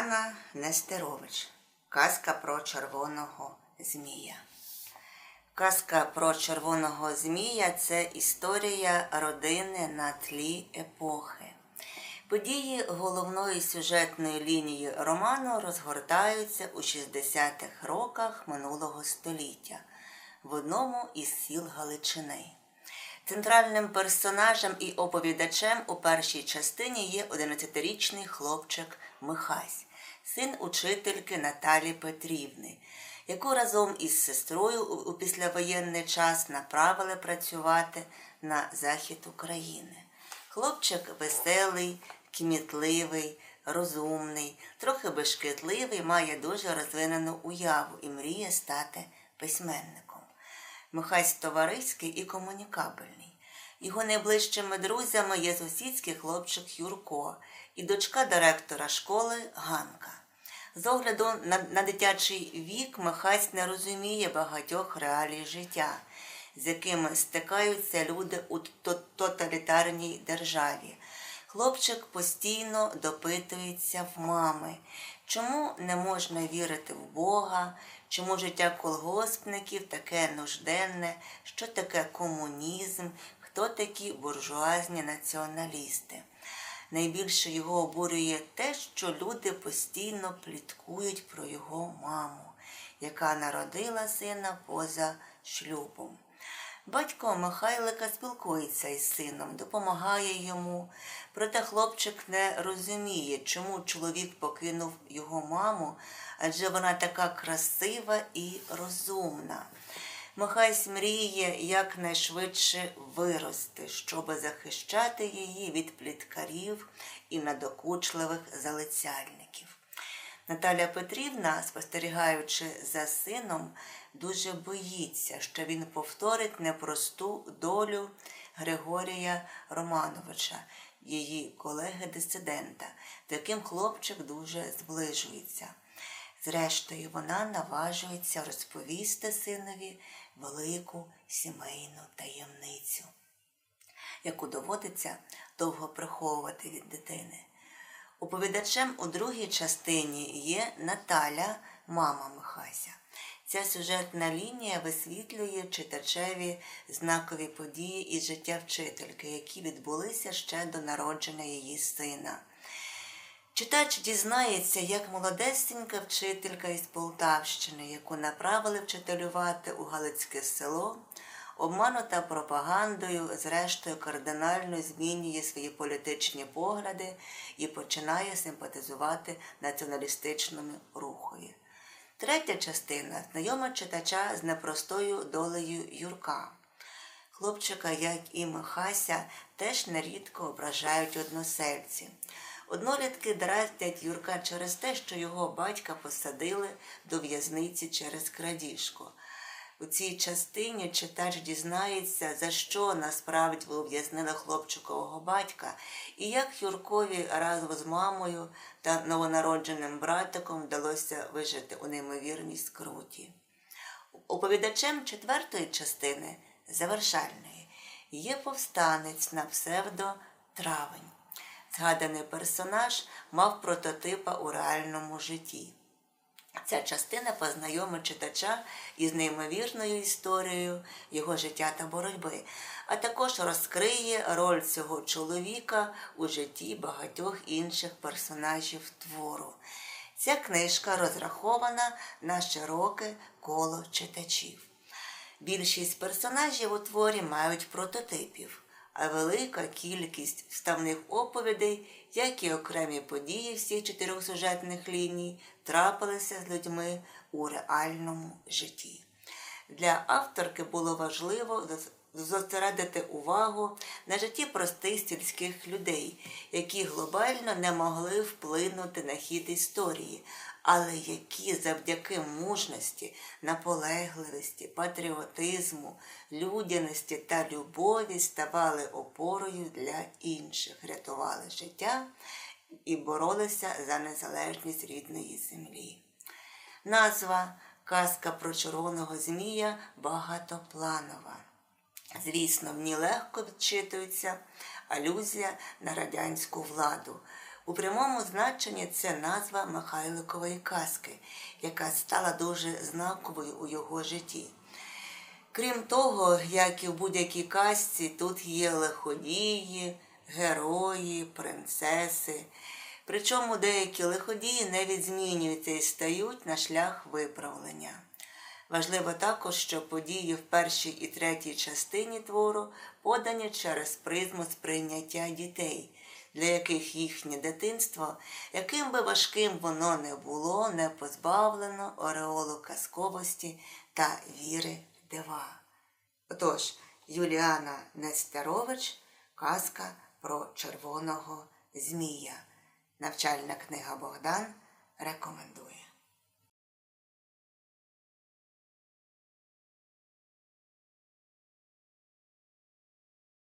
Тетяна Нестерович. Казка про червоного змія. Казка про червоного змія це історія родини на тлі епохи. Події головної сюжетної лінії роману розгортаються у 60-х роках минулого століття в одному із сіл Галичини. Центральним персонажем і оповідачем у першій частині є 11-річний хлопчик Михась, син учительки Наталі Петрівни, яку разом із сестрою у післявоєнний час направили працювати на захід України. Хлопчик веселий, кмітливий, розумний, трохи безшкетливий, має дуже розвинену уяву і мріє стати письменником. Михась товариський і комунікабельний. Його найближчими друзями є сусідський хлопчик Юрко і дочка директора школи Ганка. З огляду на, на дитячий вік Михась не розуміє багатьох реалій життя, з якими стикаються люди у тоталітарній державі. Хлопчик постійно допитується в мами, чому не можна вірити в Бога, чому життя колгоспників таке нужденне, що таке комунізм, хто такі буржуазні націоналісти. Найбільше його обурює те, що люди постійно пліткують про його маму, яка народила сина поза шлюбом. Батько Михайлика спілкується із сином, допомагає йому. Проте хлопчик не розуміє, чому чоловік покинув його маму, адже вона така красива і розумна. Михайсь мріє якнайшвидше вирости, щоб захищати її від пліткарів і надокучливих залицяльників. Наталя Петрівна, спостерігаючи за сином, дуже боїться, що він повторить непросту долю Григорія Романовича, її колеги-дисидента, до яким хлопчик дуже зближується. Зрештою, вона наважується розповісти синові велику сімейну таємницю, яку доводиться довго приховувати від дитини. Оповідачем у другій частині є Наталя, мама Михася. Ця сюжетна лінія висвітлює читачеві знакові події із життя вчительки, які відбулися ще до народження її сина. Читач дізнається, як молодесенька вчителька із Полтавщини, яку направили вчителювати у Галицьке село, обманута пропагандою, зрештою кардинально змінює свої політичні погляди і починає симпатизувати націоналістичними рухою. Третя частина знайома читача з непростою долею Юрка. Хлопчика, як і Михася, теж нерідко ображають односельці. Однолітки дразнять Юрка через те, що його батька посадили до в'язниці через крадіжку. У цій частині читач дізнається, за що насправді ув'язнили хлопчикового батька, і як Юркові разом з мамою та новонародженим братиком вдалося вижити у неймовірній скруті. Оповідачем четвертої частини, завершальної, є повстанець на псевдо Травень. Згаданий персонаж мав прототипа у реальному житті. Ця частина познайомить читача із неймовірною історією його життя та боротьби, а також розкриє роль цього чоловіка у житті багатьох інших персонажів твору. Ця книжка розрахована на широке коло читачів. Більшість персонажів у творі мають прототипів а велика кількість вставних оповідей, як і окремі події всіх чотирьох сюжетних ліній, трапилися з людьми у реальному житті. Для авторки було важливо зосередити увагу на житті простих сільських людей, які глобально не могли вплинути на хід історії, але які завдяки мужності, наполегливості, патріотизму, людяності та любові ставали опорою для інших, рятували життя і боролися за незалежність рідної землі. Назва Казка про червоного Змія багатопланова. Звісно, ній легко відчитується алюзія на радянську владу. У прямому значенні це назва Михайликової казки, яка стала дуже знаковою у його житті. Крім того, як і в будь-якій казці, тут є лиходії, герої, принцеси. Причому деякі лиходії навіть змінюються і стають на шлях виправлення. Важливо також, що події в першій і третій частині твору подані через призму сприйняття дітей, для яких їхнє дитинство, яким би важким воно не було, не позбавлено ореолу казковості та віри в дива. Отож, Юліана Нестерович, казка про червоного змія. Навчальна книга Богдан рекомендує.